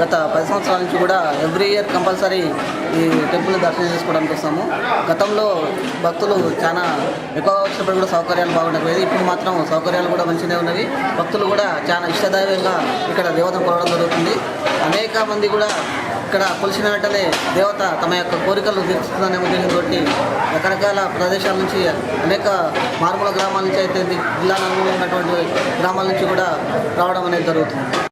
గత పది సంవత్సరాల నుంచి కూడా ఎవ్రీ ఇయర్ కంపల్సరీ ఈ టెంపుల్ దర్శనం చేసుకోవడానికి వస్తాము. గతంలో భక్తులు చాలా ఎక్కువ వచ్చినప్పుడు కూడా సౌకర్యాలు బాగుండకపోయేది. ఇప్పుడు మాత్రం సౌకర్యాలు కూడా మంచిగా ఉన్నవి. భక్తులు కూడా చాలా ఇష్టదైవంగా ఇక్కడ దేవతను కొలవడం జరుగుతుంది. అనేక మంది కూడా ఇక్కడ కొలిసిన వెంటనే దేవత తమ యొక్క కోరికలు తీర్చుతుందనే ఉద్దేశంతో రకరకాల ప్రదేశాల నుంచి అనేక మారుమూల గ్రామాల నుంచి అయితే జిల్లా నలుగురు ఉన్నటువంటి గ్రామాల నుంచి కూడా రావడం అనేది జరుగుతుంది.